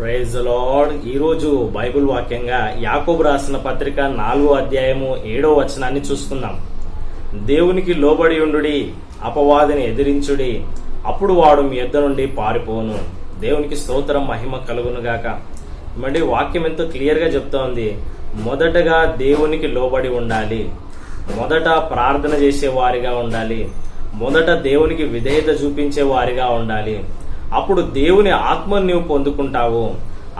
Praise lord ఈరోజు bible వాక్యంగా యాకోబు రాసిన పత్రిక నాలుగో అధ్యాయము ఏడో వచనాన్ని చూసుకుందాం. దేవునికి లోబడి ఉండుడి అపవాదిని ఎదిరించుడి అప్పుడు వాడు మీ యొద్ద నుండి పారిపోను దేవునికి స్తోత్రం మహిమ కలుగునుగాక మళ్ళీ వాక్యం ఎంతో క్లియర్గా చెప్తోంది. మొదటగా దేవునికి లోబడి ఉండాలి. మొదట ప్రార్థన చేసే వారిగా ఉండాలి. మొదట దేవునికి విధేయత చూపించే వారిగా ఉండాలి. అప్పుడు దేవుని ఆత్మను నీవు పొందుకుంటావు.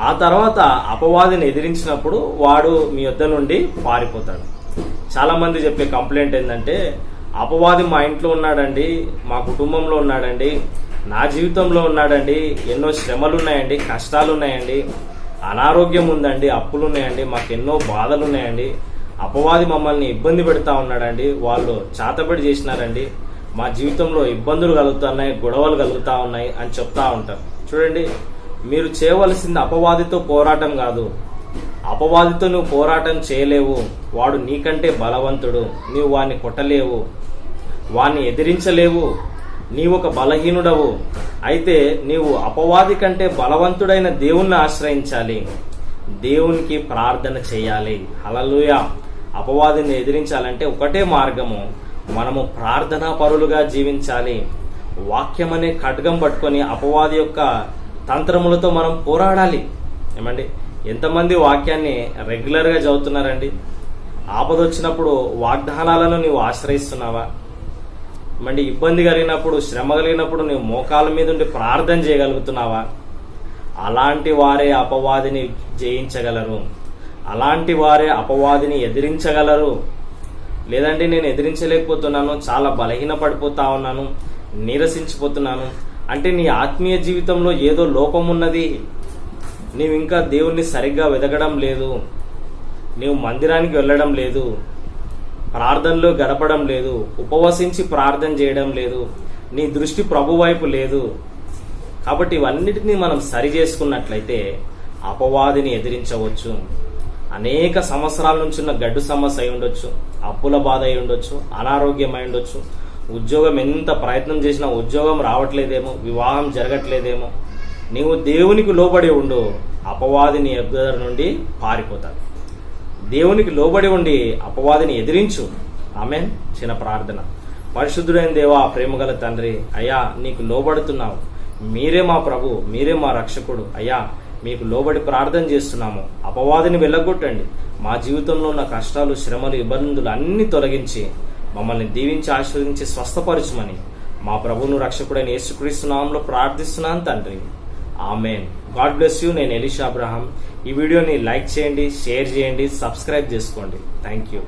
ఆ తర్వాత అపవాదిని ఎదిరించినప్పుడు వాడు మీ యొద్ద నుండి పారిపోతాడు. చాలా మంది చెప్పే కంప్లైంట్ ఏంటంటే అపవాది మా ఇంట్లో ఉన్నాడండి మా కుటుంబంలో ఉన్నాడండి నా జీవితంలో ఉన్నాడండి ఎన్నో శ్రమలు ఉన్నాయండి కష్టాలు ఉన్నాయండి అనారోగ్యం ఉందండి అప్పులు ఉన్నాయండి మాకు ఎన్నో బాధలు ఉన్నాయండి అపవాది మమ్మల్ని ఇబ్బంది పెడతా ఉన్నాడండి వాళ్ళు చాతబడి చేసినారండి మా జీవితంలో ఇబ్బందులు కలుగుతున్నాయి గొడవలు కలుగుతా ఉన్నాయి అని చెప్తా ఉంటారు. చూడండి మీరు చేయవలసింది అపవాదితో పోరాటం కాదు. అపవాదితో నువ్వు పోరాటం చేయలేవు. వాడు నీకంటే బలవంతుడు. నీవు వాడిని కొట్టలేవు. వాణ్ణి ఎదిరించలేవు. నీవు ఒక బలహీనుడవు. అయితే నీవు అపవాది కంటే బలవంతుడైన దేవుణ్ణి ఆశ్రయించాలి. దేవునికి ప్రార్థన చేయాలి. హలలుయ అపవాదిని ఎదిరించాలంటే ఒకటే మార్గము. మనము ప్రార్థనా పరులుగా జీవించాలి. వాక్యం అనే ఖడ్గం పట్టుకొని అపవాది యొక్క తంత్రములతో మనం పోరాడాలి. ఏమండి? ఎంతమంది వాక్యాన్ని రెగ్యులర్గా చదువుతున్నారండి? ఆపద వచ్చినప్పుడు వాగ్దానాలను నీవు ఆశ్రయిస్తున్నావా? మండి ఇబ్బంది కలిగినప్పుడు శ్రమ కలిగినప్పుడు నీ మోకాల మీద ఉండి ప్రార్థన చేయగలుగుతున్నావా? అలాంటి వారే అపవాదిని జయించగలరు. అలాంటి వారే అపవాదిని ఎదిరించగలరు. లేదంటే నేను ఎదిరించలేకపోతున్నాను చాలా బలహీన పడిపోతా ఉన్నాను నీరసించిపోతున్నాను. అంటే నీ ఆత్మీయ జీవితంలో ఏదో లోపం ఉన్నది నీవు ఇంకా దేవుణ్ణి సరిగ్గా వెదగడం లేదు. నీవు మందిరానికి వెళ్ళడం లేదు. ప్రార్థనలో గడపడం లేదు. ఉపవసించి ప్రార్థన చేయడం లేదు. నీ దృష్టి ప్రభు వైపు లేదు. కాబట్టి ఇవన్నిటినీ మనం సరి చేసుకున్నట్లయితే అపవాదిని ఎదిరించవచ్చు. అనేక సంవత్సరాల నుంచి ఉన్న గడ్డు సమస్య అయి ఉండొచ్చు అప్పుల బాధ అయి ఉండొచ్చు అనారోగ్యం అయి ఉండొచ్చు. ఉద్యోగం ఎంత ప్రయత్నం చేసినా ఉద్యోగం రావట్లేదేమో వివాహం జరగట్లేదేమో. నీవు దేవునికి లోబడి ఉండు అపవాదిని ఎగ్గర నుండి పారిపోతాడు. దేవునికి లోబడి ఉండి అపవాదిని ఎదిరించు. ఆమె చిన్న ప్రార్థన. పరిశుద్ధుడైన దేవా ప్రేమగల తండ్రి అయ్యా నీకు లోబడుతున్నావు. మీరే మా ప్రభు మీరే మా రక్షకుడు. అయ్యా మీకు లోబడి ప్రార్థన చేస్తున్నాము. అపవాదిని వెళ్ళగొట్టండి. మా జీవితంలో ఉన్న కష్టాలు శ్రమలు ఇబ్బందులు అన్ని తొలగించి మమ్మల్ని దీవించి ఆశీర్వదించి స్వస్థపరచమని మా ప్రభువును రక్షకుడైన యేసుక్రీస్తు నామంలో ప్రార్థిస్తున్నాను తండ్రి. ఆమెన్. God bless you. నేను ఎలిషా అబ్రహాం. ఈ వీడియోని లైక్ చేయండి షేర్ చేయండి సబ్స్క్రైబ్ చేసుకోండి. Thank you.